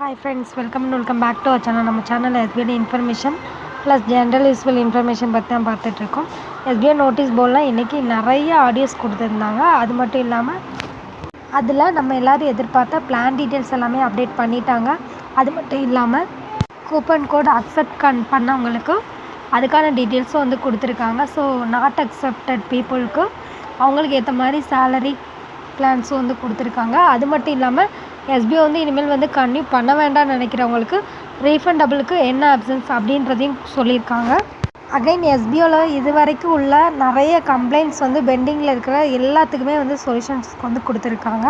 Hi friends welcome and welcome back to our channel நம்ம சேனலில் SBI information plus general useful information பற்றி தான் பார்த்துட்ருக்கோம் எஸ்பிஐ நோட்டீஸ் போர்டில் இன்றைக்கி நிறைய ஆடியோஸ் கொடுத்துருந்தாங்க. அது மட்டும் இல்லாமல் அதில் நம்ம எல்லோரும் எதிர்பார்த்த பிளான் டீட்டெயில்ஸ் எல்லாமே அப்டேட் பண்ணிட்டாங்க. அது மட்டும் இல்லாமல் கூப்பன் கோட் அக்செப்ட் கன் பண்ணவங்களுக்கு அதுக்கான டீட்டெயில்ஸும் வந்து கொடுத்துருக்காங்க. ஸோ நாட் அக்செப்டட் பீப்புளுக்கு அவங்களுக்கு ஏற்ற மாதிரி சேலரி பிளான்ஸும் வந்து கொடுத்துருக்காங்க. அது மட்டும் இல்லாமல் எஸ்பிஐ வந்து இனிமேல் வந்து கன்டினியூ பண்ண வேண்டாம்னு நினைக்கிறவங்களுக்கு ரீஃபண்டபிளுக்கு என்ன ஆப்ஷன்ஸ் அப்படின்றதையும் சொல்லியிருக்காங்க. அகைன் எஸ்பிஓவில் இது வரைக்கும் உள்ள நிறைய கம்ப்ளைண்ட்ஸ் வந்து பெண்டிங்கில் இருக்கிற எல்லாத்துக்குமே வந்து சொல்யூஷன்ஸ் வந்து கொடுத்துருக்காங்க.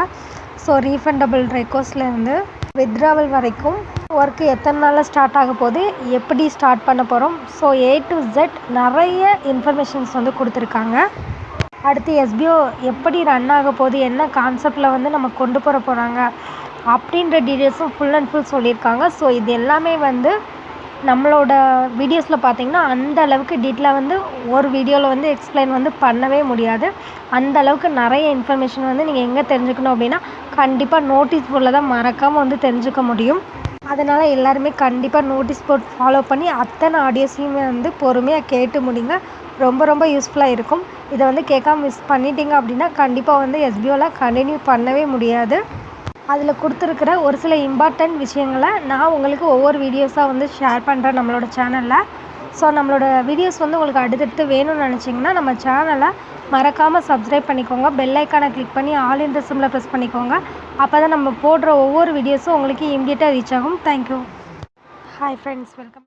ஸோ ரீஃபண்டபிள் ரெக்வஸ்ட்லேருந்து வித்ட்ராவல் வரைக்கும் ஒர்க்கு எத்தனை நாளில் ஸ்டார்ட் ஆக போகுது எப்படி ஸ்டார்ட் பண்ண போகிறோம் ஸோ ஏ டு ஜெட் நிறைய இன்ஃபர்மேஷன்ஸ் வந்து கொடுத்துருக்காங்க. அடுத்து எஸ்பிஓ எப்படி ரன் ஆக போகுது என்ன கான்செப்டில் வந்து நம்ம கொண்டு போகிற போகிறாங்க அப்படின்ற டீட்டெயில்ஸும் ஃபுல் அண்ட் ஃபுல் சொல்லியிருக்காங்க. ஸோ இது எல்லாமே வந்து நம்மளோட வீடியோஸில் பார்த்தீங்கன்னா அந்த அளவுக்கு டீட்டெயிலாக வந்து ஒரு வீடியோவில் வந்து எக்ஸ்பிளைன் வந்து பண்ணவே முடியாது. அந்த அளவுக்கு நிறைய இன்ஃபர்மேஷன் வந்து நீங்கள் எங்கே தெரிஞ்சுக்கணும் அப்படின்னா கண்டிப்பாக நோட்டீஸ் போர்டில் தான் மறக்காமல் வந்து தெரிஞ்சுக்க முடியும். அதனால் எல்லாருமே கண்டிப்பாக நோட்டீஸ் போர்ட் ஃபாலோ பண்ணி அத்தனை ஆடியோஸையுமே வந்து பொறுமையாக கேட்டு முடிங்க. ரொம்ப ரொம்ப யூஸ்ஃபுல்லாக இருக்கும். இதை வந்து கேட்காம மிஸ் பண்ணிட்டீங்க அப்படின்னா கண்டிப்பாக வந்து எஸ்பிஓவில் கண்டினியூ பண்ணவே முடியாது. அதில் கொடுத்துருக்குற ஒரு சில இம்பார்ட்டண்ட் விஷயங்களை நான் உங்களுக்கு ஒவ்வொரு வீடியோஸாக வந்து ஷேர் பண்ணுறேன் நம்மளோட சேனலில் ஸோ நம்மளோட வீடியோஸ் வந்து உங்களுக்கு அடுத்தடுத்து வேணும்னு நினச்சிங்கன்னா நம்ம சேனலை மறக்காமல் சப்ஸ்கிரைப் பண்ணிக்கோங்க. பெல் ஐக்கானை கிளிக் பண்ணி ஆல் இந்த சிம்மில் ப்ரெஸ் பண்ணிக்கோங்க. அப்போ தான் நம்ம போடுற ஒவ்வொரு வீடியோஸும் உங்களுக்கு இம்மிடியட்டாக ரீச் ஆகும். Thank you hi friends welcome